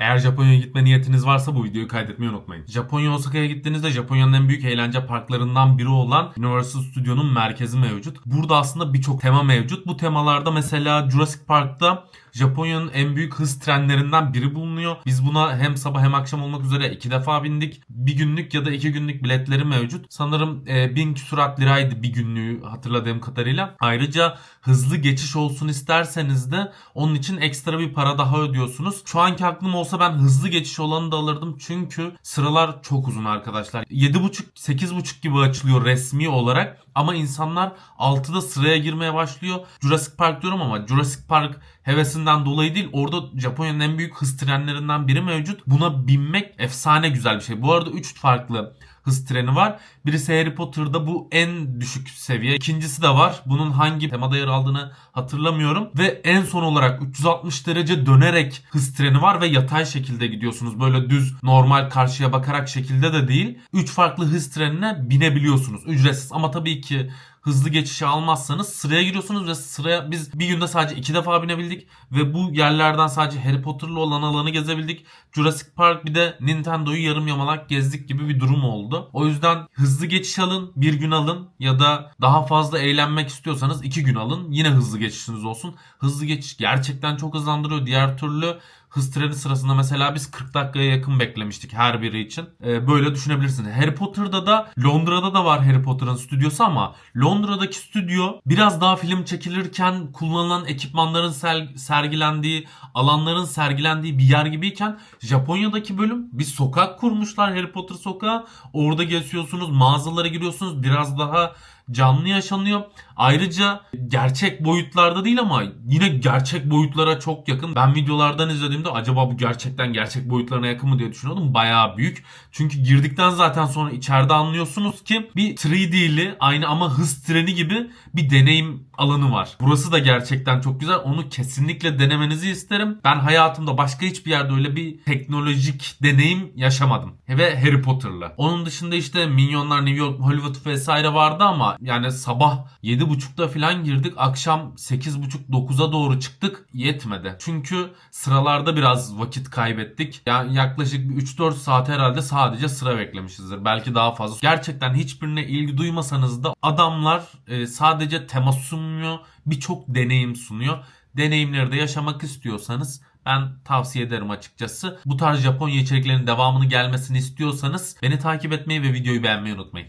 Eğer Japonya'ya gitme niyetiniz varsa bu videoyu kaydetmeyi unutmayın. Japonya Osaka'ya gittiğinizde Japonya'nın en büyük eğlence parklarından biri olan Universal Studio'nun merkezi mevcut. Burada aslında birçok tema mevcut. Bu temalarda mesela Jurassic Park'ta Japonya'nın en büyük hız trenlerinden biri bulunuyor. Biz buna hem sabah hem akşam olmak üzere iki defa bindik. Bir günlük ya da iki günlük biletleri mevcut. Sanırım e, bin küsurat liraydı bir günlüğü hatırladığım kadarıyla. Ayrıca hızlı geçiş olsun isterseniz de onun için ekstra bir para daha ödüyorsunuz. Şu anki aklım olsa ben hızlı geçiş olanı da alırdım. Çünkü sıralar çok uzun arkadaşlar. 7.30-8.30 gibi açılıyor resmi olarak. Ama insanlar 6'da sıraya girmeye başlıyor. Jurassic Park diyorum ama Jurassic Park hevesinden dolayı değil. Orada Japonya'nın en büyük hız trenlerinden biri mevcut. Buna binmek efsane güzel bir şey. Bu arada 3 farklı hız treni var. Birisi Harry Potter'da bu en düşük seviye. İkincisi de var. Bunun hangi temada yer aldığını hatırlamıyorum. Ve en son olarak 360 derece dönerek hız treni var ve yatay şekilde gidiyorsunuz. Böyle düz normal karşıya bakarak şekilde de değil. 3 farklı hız trenine binebiliyorsunuz. Ücretsiz ama tabii ki hızlı geçişi almazsanız sıraya giriyorsunuz ve sıraya biz bir günde sadece iki defa binebildik ve bu yerlerden sadece Harry Potter'lı olan alanı gezebildik. Jurassic Park bir de Nintendo'yu yarım yamalak gezdik gibi bir durum oldu. O yüzden hızlı geçiş alın, bir gün alın ya da daha fazla eğlenmek istiyorsanız iki gün alın. Yine hızlı geçişiniz olsun. Hızlı geçiş gerçekten çok hızlandırıyor. Diğer türlü hız treni sırasında mesela biz 40 dakikaya yakın beklemiştik her biri için. Ee, böyle düşünebilirsiniz. Harry Potter'da da Londra'da da var Harry Potter'ın stüdyosu ama Londra'daki stüdyo biraz daha film çekilirken kullanılan ekipmanların sergilendiği, alanların sergilendiği bir yer gibiyken Japonya'daki bölüm bir sokak kurmuşlar Harry Potter sokağı. Orada geziyorsunuz, mağazalara giriyorsunuz. Biraz daha canlı yaşanıyor. Ayrıca gerçek boyutlarda değil ama yine gerçek boyutlara çok yakın. Ben videolardan izlediğimde acaba bu gerçekten gerçek boyutlarına yakın mı diye düşünüyordum. Bayağı büyük. Çünkü girdikten zaten sonra içeride anlıyorsunuz ki bir 3D'li aynı ama hız treni gibi bir deneyim alanı var. Burası da gerçekten çok güzel. Onu kesinlikle denemenizi isterim. Ben hayatımda başka hiçbir yerde öyle bir teknolojik deneyim yaşamadım. Ve Harry Potter'la. Onun dışında işte Minyonlar, New York, Hollywood vesaire vardı ama yani sabah 7.30'da falan girdik. Akşam 8.30-9'a doğru çıktık. Yetmedi. Çünkü sıralarda biraz vakit kaybettik. Yani yaklaşık bir 3-4 saat herhalde sadece sıra beklemişizdir. Belki daha fazla. Gerçekten hiçbirine ilgi duymasanız da adamlar e, sadece tema sunmuyor. Birçok deneyim sunuyor. Deneyimleri de yaşamak istiyorsanız ben tavsiye ederim açıkçası. Bu tarz Japonya içeriklerinin devamını gelmesini istiyorsanız beni takip etmeyi ve videoyu beğenmeyi unutmayın.